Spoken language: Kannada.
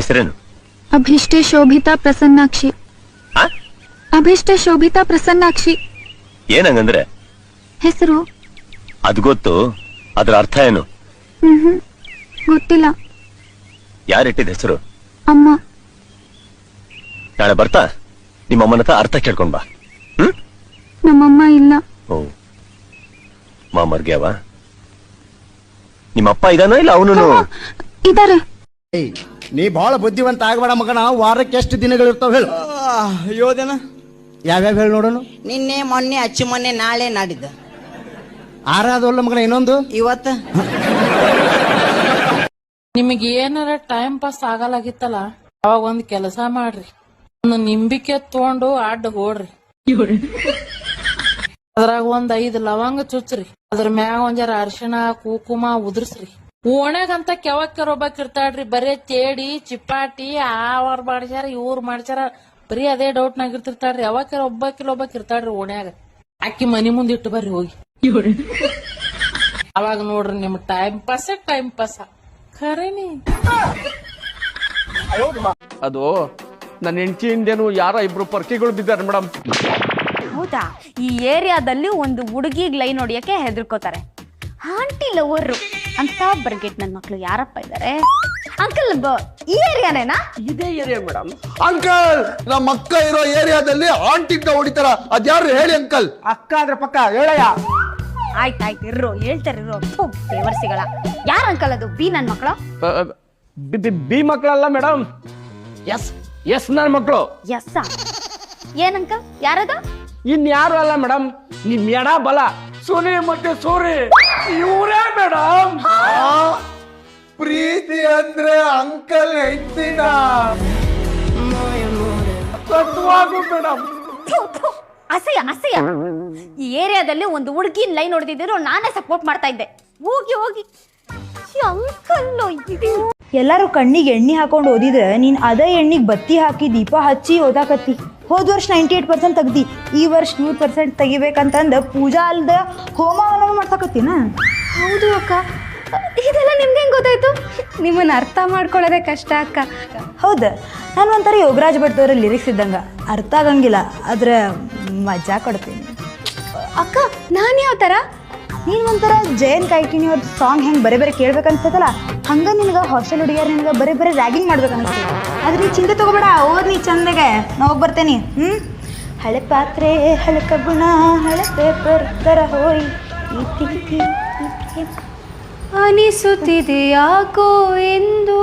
ಹೆಸರೇನು? ಅಭಿಷ್ಟೆ ಶೋಭಿತಾ ಪ್ರಸನ್ನಾಕ್ಷಿ. ಆ? ಅಭಿಷ್ಟೆ ಶೋಭಿತಾ ಪ್ರಸನ್ನಾಕ್ಷಿ. ಏನಂಗಂದ್ರೆ? ಹೆಸರು? ಅದು ಗೊತ್ತು. ಅದ್ರ ಅರ್ಥ ಏನು? ಹ್ಮ್ ಗೊತ್ತಿಲ್ಲ. ಯಾರಿಟ್ಟಿದ ಹೆಸರು? ಅಮ್ಮ. ನಾಳೆ ಬರ್ತಾ? ನಿಮ್ಮಮ್ಮನ ಹತ್ರ ಅರ್ಥ ಕೇಳ್ಕೊಂಡ್ ಬಾ. ಹ್ಮ್? ನಮ್ಮಮ್ಮ ಇಲ್ಲ. ಓ. ಮಾಮರ್ಗ್ಯಾವ ನಿಮ್ಮ ಅಪ್ಪ ಇದಾನ ಇಲ್ಲ ಅವನು ಇದಾರೆ. ಏಯ್ ನೀ ಬಹಳ ಬುದ್ಧಿವಂತ ಆಗಬೇಡ ಮಗನ ವಾರಕ್ಕೆ ಎಷ್ಟು ದಿನಗಳು ಇರ್ತಾವ ಹೇಳು ಯೋಧನ? ಯಾವ್ಯಾವ ಹೇಳಿ ನೋಡೋಣ. ನಿನ್ನೆ ಮೊನ್ನೆ ಅಚ್ಚು ಮೊನ್ನೆ ನಾಳೆ ನಾಡಿದ್ದ. ಆರಾದವಲ್ಲ ಮಗನ ಇನ್ನೊಂದು? ಇವತ್ತ. ನಿಮಗೆ ಏನಾರ ಟೈಮ್ ಪಾಸ್ ಆಗಲಾಗಿತ್ತಲ್ಲ ಅವಾಗ ಒಂದ್ ಕೆಲಸ ಮಾಡ್ರಿ. ಒಂದು ನಿಂಬಿಕೆ ತಗೊಂಡು ಅಡ್ಡ ಹೋಡ್ರಿ. ಅದ್ರಾಗ ಒಂದ್ ಐದ್ ಲವಂಗ ಚುಚ್ಚ್ರಿ. ಅದ್ರ ಮ್ಯಾಗ ಒಂದ್ ಜರ ಅರಿಶಿಣ ಕುಕುಮ ಉದ್ರಸ್ರಿ. ಓಣ್ಯಾಗಂತ ಕೆವಕ್ಕರ್ ಒಬ್ಬಕ್ ಇರ್ತಾಳ್ರಿ ಬರೇ ತೇಡಿ ಚಿಪ್ಪಾಟಿ ಅವ್ರ ಮಾಡ್ಸ್ಯಾರ ಇವ್ರು ಮಾಡ್ಸ್ಯಾರ ಬರೀ ಅದೇ ಡೌಟ್ ನಾಗಿರ್ತಿರ್ತಾಳ್ರಿ ಯಾವಾಗ ಒಬ್ಬಾಕಿಲ್ ಒಬ್ಬಾಕ್ ಇರ್ತಾಳ್ರಿ ಓಣ್ಯಾಗ. ಅಕ್ಕಿ ಮನಿ ಮುಂದೆ ಇಟ್ಟು ಬರ್ರಿ ಹೋಗಿ. ಅವಾಗ ನೋಡ್ರಿ ನಿಮ್ ಟೈಮ್ ಪಾಸ್ ಟೈಮ್ ಪಾಸ್ ಖರೇನಿ. ಅದು ನನ್ನ ಹೆಂಡತಿಯಿಂದೇನು ಯಾರ ಇಬ್ರು ಪರ್ಕಿಗಳು ಬಿದ್ದಾರೆ ಮೇಡಮ್ ಹೌದಾ? ಈ ಏರಿಯಾದಲ್ಲಿ ಒಂದು ಹುಡುಗಿಗ್ ಲೈನ್ ಹೊಡಿಯಕ್ಕೆ ಹೆದರ್ಕೋತಾರೆ. ಆಂಟಿ ಲವರು ಅಂತ ಬರ್ಗೆಟ್ ನನ್ನ ಮಕ್ಳು ಯಾರಪ್ಪ ಇದ್ದಾರೆ ಅಂಕಲ್ ಈ ಏರಿಯಾನೇನಾ? ಇದೇ ಏರಿಯಾ ಮೇಡಮ್ ಅಂಕಲ್ ನಮ್ಮ ಅಕ್ಕ ಇರೋ ಏರಿಯಾದಲ್ಲಿ ಆಂಟಿಂದ ಹೊಡಿತಾರ. ಅದ್ಯಾರು ಹೇಳಿ ಅಂಕಲ್? ಅಕ್ಕ ಅಂದ್ರೆ ಪಕ್ಕ ಹೇಳಯ್ಯ. ಆಯ್ತಾಯ್ತು ಇರ್ರೋ ಹೇಳ್ತಾರೆ ಇರೋ ಥು, ದೇವರ್ಸಿಗಳ. ಯಾರ ಅಂಕಲ್ ಅದು? ಬಿ ನನ್ ಮಕ್ಕಳು ಬಿ ಮಕ್ಕಳಲ್ಲ ಮೇಡಮ್ ಎಸ್ ಎಸ್ ನನ್ನ ಮಕ್ಕಳು ಎಸ್ ಏನ್ ಅಂಕಲ್ ಇನ್ ಯಾರು ಅಲ್ಲ ಮೇಡಮ್ ನಿಮ್ ಎಡ ಬಲ. ಸೂರಿ ಮತ್ತೆ ಸೂರಿ. ಇವರೇ ಮೇಡಮ್. ಪ್ರೀತಿ ಅಂದ್ರೆ ಅಂಕಲ್ ಹೆಂಡ್ತಿನ. ಸತ್ವಾಗು ಮೇಡಮ್. ಅಸಹ್ಯ ಅಸಹ್ಯ. ಈ ಏರಿಯಾದಲ್ಲಿ ಒಂದು ಹುಡುಗಿನ ಲೈನ್ ಹೊಡೆದಿದ್ರು ನಾನೇ ಸಪೋರ್ಟ್ ಮಾಡ್ತಾ ಇದ್ದೆ. ಹೋಗಿ ಹೋಗಿ. ಅಂಕಲ್ ಎಲ್ಲರೂ ಕಣ್ಣಿಗೆ ಎಣ್ಣೆ ಹಾಕೊಂಡು ಓದಿದ್ರೆ ನೀನು ಅದೇ ಎಣ್ಣಿಗೆ ಬತ್ತಿ ಹಾಕಿ ದೀಪ ಹಚ್ಚಿ ಓದಾಕತ್ತಿ. ಹೋದ ವರ್ಷ ನೈಂಟಿ ಏಟ್ ಪರ್ಸೆಂಟ್ ತೆಗ್ದಿ ಈ ವರ್ಷ ನೂರು ಪರ್ಸೆಂಟ್ ತೆಗಿಬೇಕಂತಂದು ಪೂಜಾ ಅಲ್ದ ಹೋಮವನ್ನ ಮಾಡ್ಸಕತ್ತೀನ? ಹೌದು ಅಕ್ಕ. ಇದೆಲ್ಲ ನಿಮ್ಗೆ ಹೆಂಗೆ ಗೊತ್ತಾಯ್ತು? ನಿಮ್ಮನ್ನ ಅರ್ಥ ಮಾಡ್ಕೊಳ್ಳೋದೇ ಕಷ್ಟ ಅಕ್ಕ. ಹೌದು. ನಾನು ಒಂಥರ ಯೋಗರಾಜ್ ಭಟ್ದವ್ರ ಲಿರಿಕ್ಸ್ ಇದ್ದಂಗ. ಅರ್ಥ ಆಗಂಗಿಲ್ಲ ಆದ್ರೆ ಮಜಾ ಕೊಡ್ತೀನಿ. ಅಕ್ಕ ನಾನು ಯಾವ ತರ? ನೀನು ಒಂಥರ ಜಯನ್ ಕಾಯ್ಕಿನಿ ಅವ್ರ ಸಾಂಗ್ ಹೆಂಗೆ ಬರೀ ಬರೀ ಕೇಳ್ಬೇಕನ್ಸ್ತೈತಲ್ಲ? ಹಂಗ ನಿನಗೆ ಹಾಸ್ಟೆಲ್ ಹುಡುಗಿಯರ್ ನಿನಗೆ ಬರೀ ಬರೀ ರ್ಯಾಗಿಂಗ್ ಮಾಡ್ಬೇಕನ್ಸ್ತದೆ ಆದ್ರೆ ನೀ ಚಿಂತೆ ತಗೋಬೇಡ ಓದ್ ನೀ ಚಂದಗೆ. ನಾ ಹೋಗಿ ಬರ್ತೇನೆ ಹ್ಞೂ ಹಳೆ ಪಾತ್ರೆ ಹಳೆ ಕಬ್ಬಣ ಹಳೆ ಪೇಪರ್ ತರ ಹೋಯ್ ನಾನು. ಅನಿಸುತ್ತಿದೆ ಯಾಕೋ ಎಂದು